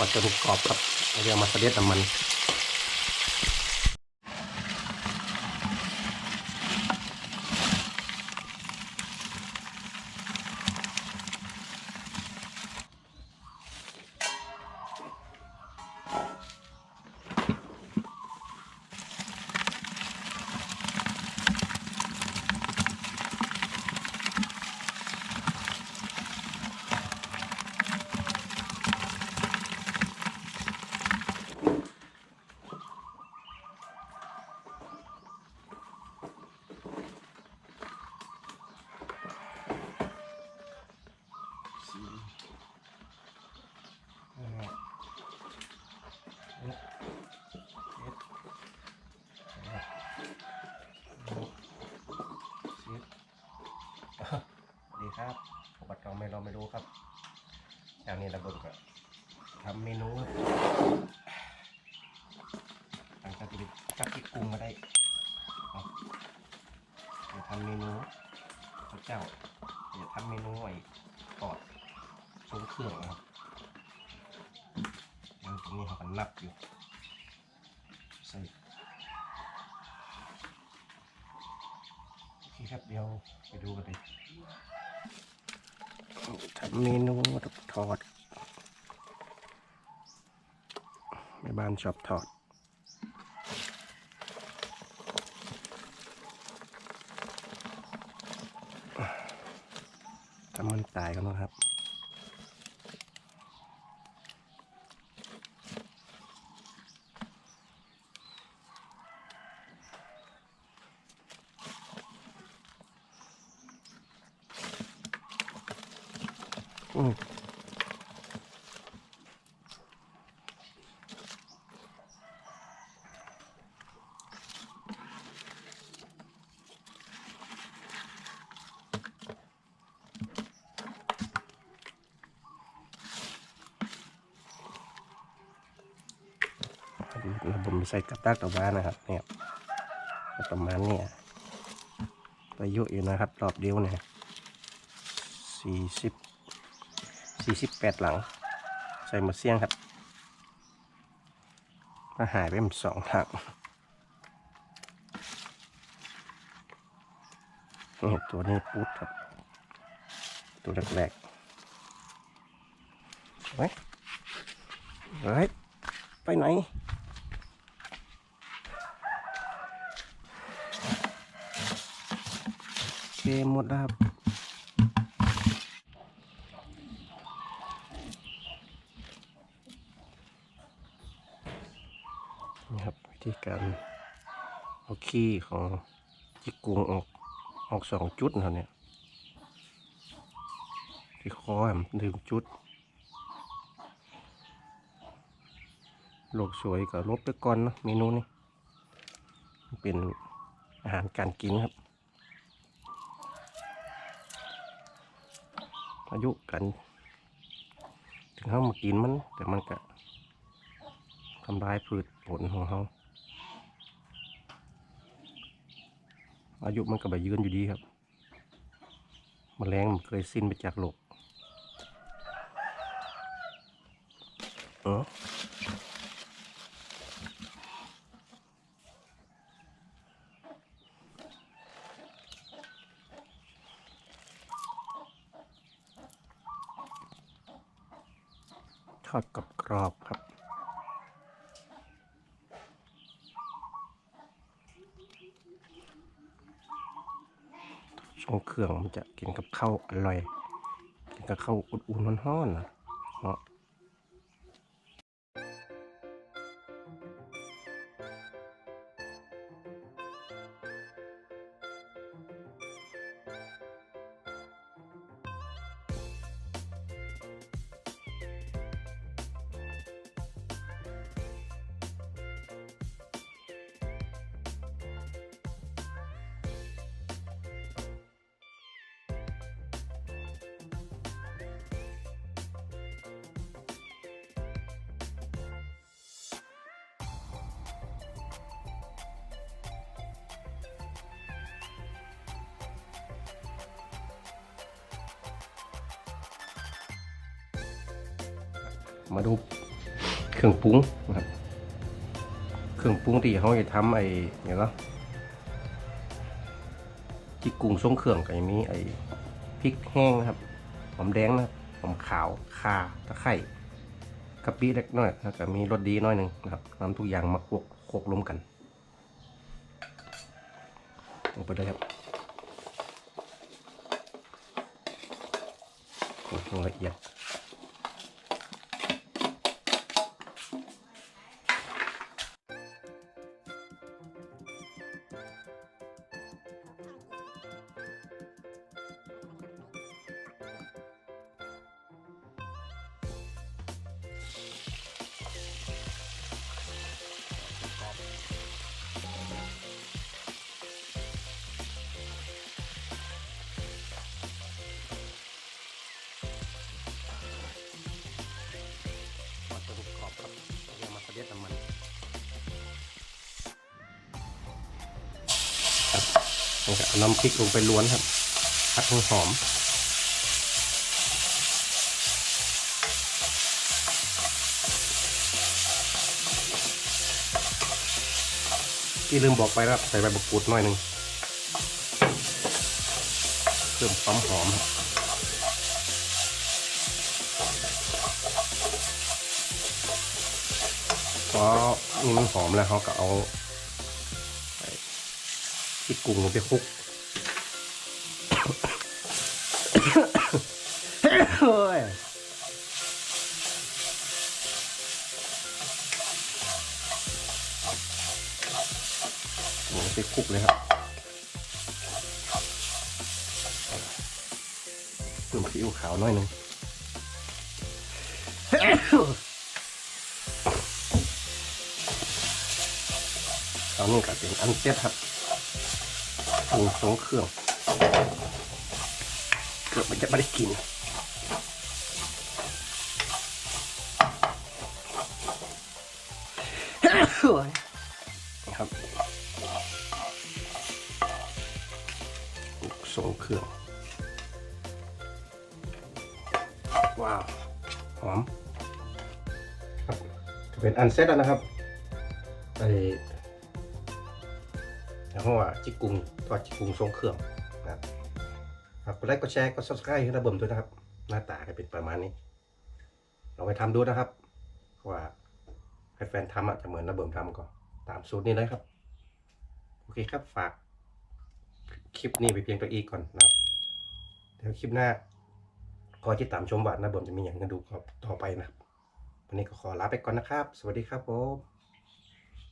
อดจนกรอบครับเดี๋ยวมาสเสด็จน้ำมัน สี่ห้าหกเจ็ดแปดเก้าสิบอ้าวสวัสดีครับผมบัตร เราไม่เราไม่รู้ครับอย่างนี้ระเบิดก็ทำเมนูครับหลังจากที่จับที่กรุงมาได้เดี๋ยวทำเมนูข้าวเจ้าเดี๋ยวทำเมนูไอ้ทอดทรงเครื่องนะครับยังตรงนี้เขากันนับอยู่ใส่โอเคครับเดี๋ยวไปดูกันเลย ทำเมนูทอดแม่บ้านชอบทอดทำมันตายกันนะครับ ผมใส่กระตักกับบ้านนะครับเนี่ยประมาณเนี่ยไประยุอยู่นะครับรอบเดียวเนี่ยสี่สิบ สี่สิบแปดหลัง ใส่หมดเสียงครับก็หายไปหมดสองถังนี่ตัวนี้ปุ๊ดครับ ตัวแรกๆเฮ้ยเฮ้ยไปไหนโอเคหมดแล้วครับ นี่ครับวิธีการเอา ขี้ของจิกกุงออกออกสองจุดนะครับเนี่ย ที่คอมหนึ่งจุดโลกสวยกับลบไปก่อนเนะเมนูนี้เป็นอาหารการกินครับ อายุกัน ถึงเข้ามากินมัน แต่มันก็ทำลายพืชผลของเขา อายุมันก็ไปยืนอยู่ดีครับมแมลงมันเคยสิ้นไปจากโลกเออทอดกับกรอบๆครับ โอ้เครื่องมันจะกินกับข้าวอร่อย กินกับข้าวอุ่นๆร้อนๆนะเนาะ มาดูเครื่องปรุงนะครับเครื่องปรุงที่เขาจะทำไอ้อย่างก็จิกกุ้งทรงเครื่องก็จะมีไอ้พริกแห้งนะครับหอมแดงนะครับหอมขาวข่าตะไคร้กะปิเล็กน้อยแล้วก็มีรสดีน้อยหนึ่งนะครับนำทุกอย่างมาคลุกโขลกรวมกันลงไปเลยครับโขลกละเอียด นี่ครับน้ำพริกลงไปล้วนครับผัดให้หอมที่ลืมบอกไปครับใส่ใบมะกรูดหน่อยหนึ่งเพิ่มความหอมพอนี่มันหอมแล้วเขาก็เอา พริกกุ้งลงไปคลุกโอ้ยลงไปคลุกเลยครับเพิ่มซีอิ๊วขาวน่อยหนึงตอนนี้ก็เป็นอันเซ็ตครับ งสองเครื่อง เกือบมันจะไม่ได้กินครับปรุงสองเครื่อง ว้าว หอม ครับจะเป็นอันเซ็ตแล้วนะครับไอ แล้วก็ว่าจิกกุงทอดจิกกุงทรงเครื่องนะครับกกดไลค์กดแชร์กด subscribe ให้ระเบิมด้วยนะครับ หน้าตาก็เป็นประมาณนี้เราไปทำดูนะครับ ว่าให้แฟนทำอะจะเหมือนระเบิมทำก็ตามสูตรนี้เลยครับ โอเคครับฝากคลิปนี้ไปเพียงตัวอีกก่อนนะครับเดี๋ยวคลิปหน้าก็ติดตามชมว่าระเบิมจะมีอย่างกันดูต่อไปนะครับวันนี้ก็ขอลาไปก่อนนะครับ สวัสดีครับผม